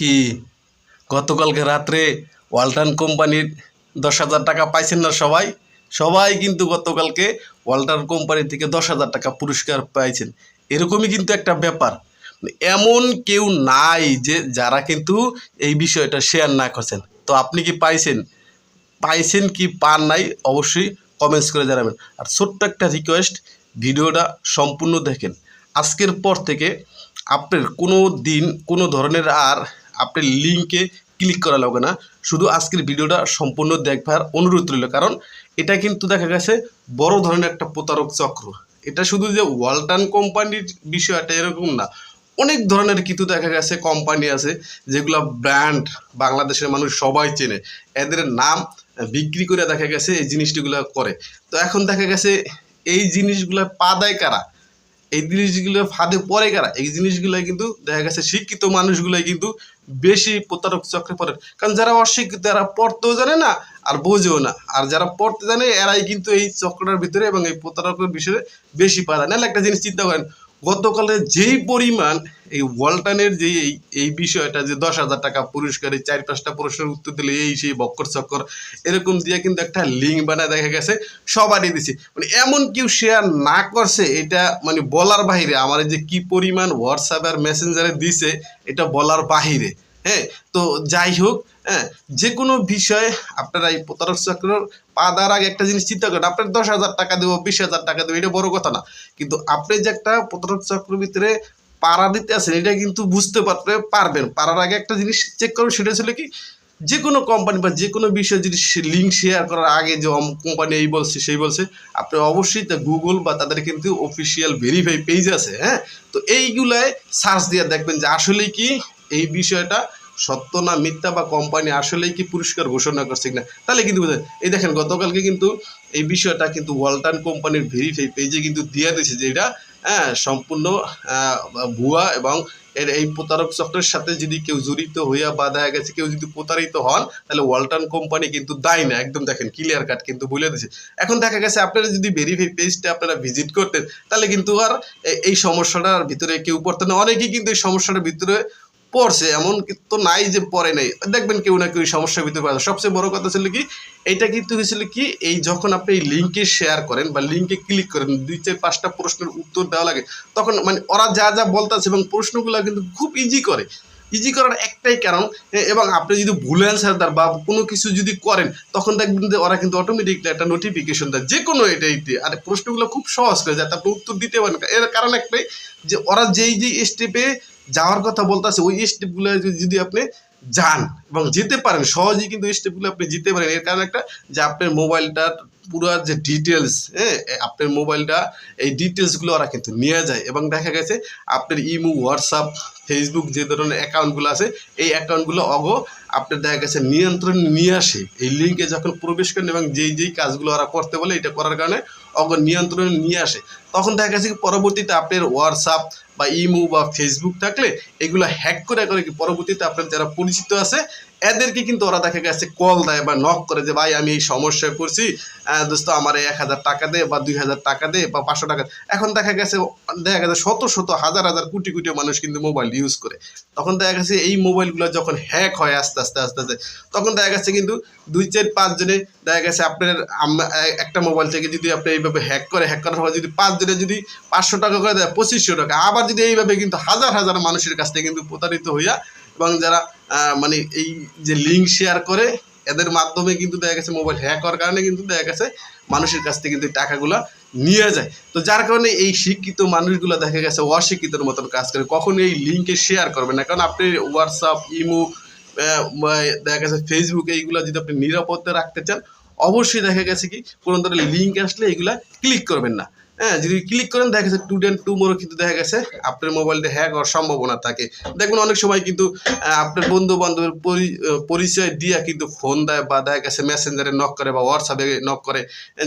কি? গতকালকে রাত্রে ওয়ালটন কোম্পানির দশ হাজার টাকা পাইছেন না সবাই? সবাই কিন্তু গতকালকে ওয়ালটন কোম্পানি থেকে দশ হাজার টাকা পুরস্কার পাইছেন। এরকমই কিন্তু একটা ব্যাপার। এমন কেউ নাই যে যারা কিন্তু এই বিষয়টা শেয়ার না করছেন। তো আপনি কি পাইছেন? পাইছেন কি পান নাই অবশ্যই কমেন্টস করে জানাবেন। আর ছোট্ট একটা রিকোয়েস্ট ভিডিওটা সম্পূর্ণ দেখেন। আজকের পর থেকে আপনার কোনো দিন কোনো ধরনের আর আপনার লিঙ্কে ক্লিক করা লাগবে না। শুধু আজকের ভিডিওটা সম্পূর্ণ দেখবার অনুরোধ রইল, কারণ এটা কিন্তু দেখা গেছে বড় ধরনের একটা প্রতারক চক্র। এটা শুধু যে ওয়ালটন কোম্পানির বিষয়টা এরকম না, অনেক ধরনের কিন্তু দেখা গেছে কোম্পানি আছে যেগুলো ব্র্যান্ড বাংলাদেশের মানুষ সবাই চেনে। এদের নাম বিক্রি করে দেখা গেছে এই জিনিসটিগুলো করে। তো এখন দেখা গেছে এই জিনিসগুলো পা দেয় কারা? এই জিনিসগুলো ফাঁদে পড়ে কারা? এই জিনিসগুলো কিন্তু দেখা গেছে শিক্ষিত মানুষগুলাই কিন্তু বেশি প্রতারক চক্রে পড়েন কারণ যারা অশিক্ষিত, এরা পড়তেও জানে না আর বোঝেও না। আর যারা পড়তে জানে, এরাই কিন্তু এই চক্রটার ভিতরে এবং এই প্রতারকের বিষয়ে বেশি পারে। নাহলে একটা জিনিস চিন্তা করেন গতকালে যেই পরিমাণ এই ওয়ালটনের যে এই এই বিষয়টা যে দশ হাজার টাকা পুরস্কারে চার পাঁচটা প্রশ্নের উত্তর দিলে এই সেই বক্কর চক্কর এরকম দিয়ে কিন্তু একটা লিঙ্ক বানায় দেখা গেছে, সবারই দিছে। মানে এমন কেউ শেয়ার না করছে, এটা মানে বলার বাহিরে, আমার যে কি পরিমাণ হোয়াটসঅ্যাপ আর মেসেঞ্জারে দিছে, এটা বলার বাহিরে। হ্যাঁ তো যাই হোক হ্যাঁ যে কোনো বিষয়ে আপনারা এই প্রতারক চক্রের পা দেওয়ার আগে একটা জিনিস চিন্তা করেন, আপনার দশ হাজার টাকা দেবো, বিশ হাজার টাকা দেবো, এটা বড় কথা না। কিন্তু আপনি যে একটা প্রতারক চক্রের ভিতরে পাড়া দিতে আছেন, এটা কিন্তু বুঝতে পারতে পারবেন। পারার আগে একটা জিনিস চেক করবেন সেটা ছিল কি যে কোনো কোম্পানি বা যে কোনো বিষয়ে যদি লিঙ্ক শেয়ার করার আগে যে কোম্পানি এই বলছে, সেই বলছে, আপনি অবশ্যই তা গুগল বা তাদের কিন্তু অফিসিয়াল ভেরিফাই পেজ আছে হ্যাঁ? তো এইগুলায় সার্চ দিয়ে দেখবেন যে আসলেই কি এই বিষয়টা সত্য না মিথ্যা বা কোম্পানি আসলেই কি পুরস্কার ঘোষণা করছে কিনা? তাহলে কিন্তু এই দেখেন, গতকালকে কিন্তু এই বিষয়টা কিন্তু ওয়ালটন কোম্পানির ভেরিফাই পেজে কিন্তু দিয়ে দিয়েছে যে এটা হ্যাঁ সম্পূর্ণ ভুয়া এবং এর এই প্রতারক চক্রের সাথে যদি কেউ জড়িত হইয়া বা দেখা গেছে, কেউ যদি প্রতারিত হন, তাহলে ওয়ালটন কোম্পানি কিন্তু দায় না। একদম দেখেন ক্লিয়ার কাট কিন্তু বলে দিয়েছে। এখন দেখা গেছে আপনারা যদি ভেরিফাই পেজটা আপনারা ভিজিট করতেন, তাহলে কিন্তু আর এই সমস্যাটার ভিতরে কেউ পড়তো না। অনেকেই কিন্তু এই সমস্যাটার ভিতরে পড়ছে, এমন তো নাই যে পড়ে নাই। দেখবেন কেউ না কেউ সমস্যার ভিতরে পড়ে সবচেয়ে বড় কথা ছিল কি এটা কিন্তু হয়েছিল কি, এই যখন আপনি এই লিঙ্কে শেয়ার করেন বা লিঙ্কে ক্লিক করেন, দুই চার পাঁচটা প্রশ্নের উত্তর দেওয়া লাগে, তখন মানে ওরা যা যা বলতেছে এবং প্রশ্নগুলো কিন্তু খুব ইজি করে। ইজি করার একটাই কারণ এবং আপনি যদি ভুল অ্যান্সার দেন বা কোনো কিছু যদি করেন, তখন দেখবেন যে ওরা কিন্তু অটোমেটিকলি একটা নোটিফিকেশন দেয়, যে কোনো এটাই দিয়ে। আর প্রশ্নগুলো খুব সহজ করে যাতে আপনি উত্তর দিতে পারেন এর কারণ একটাই যে ওরা যেই যেই স্টেপে যাওয়ার কথা বলতেছে, ওই স্টেপগুলো যদি আপনি যান এবং যেতে পারেন, সহজেই কিন্তু এই স্টেপগুলো আপনি যেতে পারেন। এর কারণ একটা যে আপনার মোবাইলটার পুরো যে ডিটেলস হ্যাঁ আপনার মোবাইলটা এই ডিটেলসগুলো ওরা কিন্তু নিয়ে যায় এবং দেখা গেছে আপনার ইমো, হোয়াটসঅ্যাপ, ফেসবুক যে ধরনের অ্যাকাউন্টগুলো আছে, এই অ্যাকাউন্টগুলো অগ আপনার দেখা গেছে নিয়ন্ত্রণ নিয়ে আসে। এই লিঙ্কে যখন প্রবেশ করেন এবং যেই যেই কাজগুলো ওরা করতে বলে, এটা করার কারণে অগ নিয়ন্ত্রণ নিয়ে আসে। তখন দেখা গেছে পরবর্তীতে আপনার হোয়াটসঅ্যাপ বা ইমো বা ফেসবুক থাকলে এগুলো হ্যাক করে করে কি পরবর্তীতে আপনার যারা পরিচিত আছে, এদেরকে কিন্তু ওরা দেখা গেছে কল দেয় বা নক করে যে, ভাই, আমি এই সমস্যায় পড়ছি দোস্ত, আমার এক হাজার টাকা দে বা দুই হাজার টাকা দে বা পাঁচশো টাকা। এখন দেখা গেছে দেখা গেছে শত শত, হাজার হাজার, কোটি কোটি মানুষ কিন্তু মোবাইল ইউজ করে তখন দেখা গেছে এই মোবাইলগুলো যখন হ্যাক হয় আস্তে আস্তে আস্তে আস্তে, তখন দেখা গেছে কিন্তু দুই, চার, পাঁচ জনে দেখা গেছে আপনার একটা মোবাইল থেকে যদি আপনি এইভাবে হ্যাক করে হ্যাক করার পর যদি পাঁচ জনে যদি পাঁচশো টাকা করে দেয়, পঁচিশশো টাকা, আবার যদি এইভাবে কিন্তু হাজার হাজার মানুষের কাছ থেকে কিন্তু প্রতারিত হইয়া এবং যারা মানে এই যে লিঙ্ক শেয়ার করে, এদের মাধ্যমে কিন্তু দেখা গেছে মোবাইল হ্যাক হওয়ার কারণে কিন্তু দেখা গেছে মানুষের কাছ থেকে কিন্তু টাকাগুলো নিয়ে যায়। তো যার কারণে এই শিক্ষিত মানুষগুলো দেখা গেছে অশিক্ষিতর মতন কাজ করে। কখনো এই লিঙ্কে শেয়ার করবেন না। কারণ আপনি হোয়াটসঅ্যাপ ইমো দেখা গেছে ফেসবুক এইগুলো যদি আপনি নিরাপদে রাখতে চান, অবশ্যই দেখা গেছে কি কোনো ধরনের লিঙ্ক আসলে এগুলা ক্লিক করবেন না। হ্যাঁ যদি ক্লিক করেন, দেখা গেছে টু ডেন টু মোরও কিন্তু দেখা গেছে আপনার মোবাইলটা হ্যাক হওয়ার সম্ভাবনা থাকে। দেখবেন অনেক সময় কিন্তু আপনার বন্ধু বান্ধবের পরিচয় দিয়ে কিন্তু ফোন দেয় বা দেখা গেছে মেসেঞ্জারে নক করে বা হোয়াটসঅ্যাপে নক করে,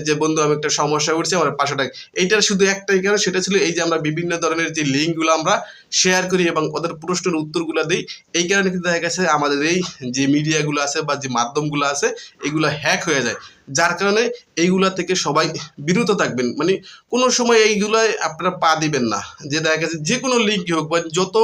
যে বন্ধু আমি একটা সমস্যা উঠছে, আমার পাঁচশো টাকা এইটার শুধু একটাই কারণ, সেটা ছিল এই যে আমরা বিভিন্ন ধরনের যে লিঙ্কগুলো আমরা শেয়ার করি এবং ওদের প্রশ্নের উত্তরগুলো দিই, এই কারণে কিন্তু দেখা গেছে আমাদের এই যে মিডিয়াগুলো আছে বা যে মাধ্যমগুলো আছে, এগুলো হ্যাক হয়ে যায়। যার কারণে এইগুলা থেকে সবাই বিরত থাকবেন। মানে কোনো সময় এইগুলায় আপনারা পা দিবেন না। যে দেখা গেছে যে কোনো লিঙ্কই হোক বা যত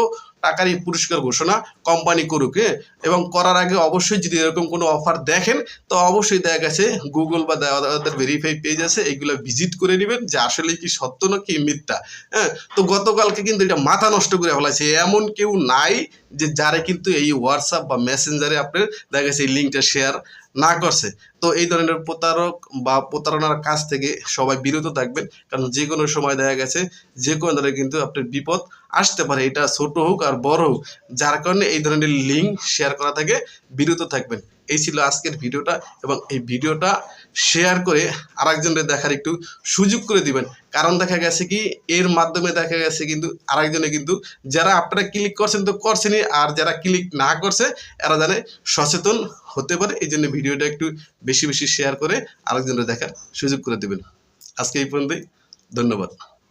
টাকারই পুরস্কার ঘোষণা কোম্পানি করুক হ্যাঁ এবং করার আগে অবশ্যই যদি এরকম কোনো অফার দেখেন, তো অবশ্যই দেখা গেছে গুগল বা তাদের ভেরিফাই পেজ আছে, এইগুলো ভিজিট করে নেবেন যে আসলে কি সত্য না কি মিথ্যা হ্যাঁ। তো গতকালকে কিন্তু এটা মাথা নষ্ট করে ফেলাছে এমন কেউ নাই যে যারা কিন্তু এই হোয়াটসঅ্যাপ বা মেসেঞ্জারে আপনার দেখা গেছে এই লিঙ্কটা শেয়ার না করছে। তো এই ধরনের প্রতারক বা প্রতারণার কাছ থেকে সবাই বিরত থাকবেন। কারণ যে কোনো সময় দেখা গেছে যে কোনো ধরনের কিন্তু আপনার বিপদ আসতে পারে, এটা ছোট হোক আর বড় হোক, যার কারণে এই ধরনের লিঙ্ক শেয়ার করা থেকে বিরত থাকবেন। এই ছিল আজকের ভিডিওটা এবং এই ভিডিওটা শেয়ার করে আরেকজনের দেখার একটু সুযোগ করে দিবেন। কারণ দেখা গেছে কি, এর মাধ্যমে দেখা গেছে কিন্তু আরেকজনে কিন্তু যারা আপনারা ক্লিক করছেন তো করছেনই, আর যারা ক্লিক না করছে, এরা জানে সচেতন হতে পারে, এই জন্য ভিডিওটা একটু বেশি বেশি শেয়ার করে আরেকজনের দেখার সুযোগ করে দেবেন। আজকে এই পর্যন্তই, ধন্যবাদ।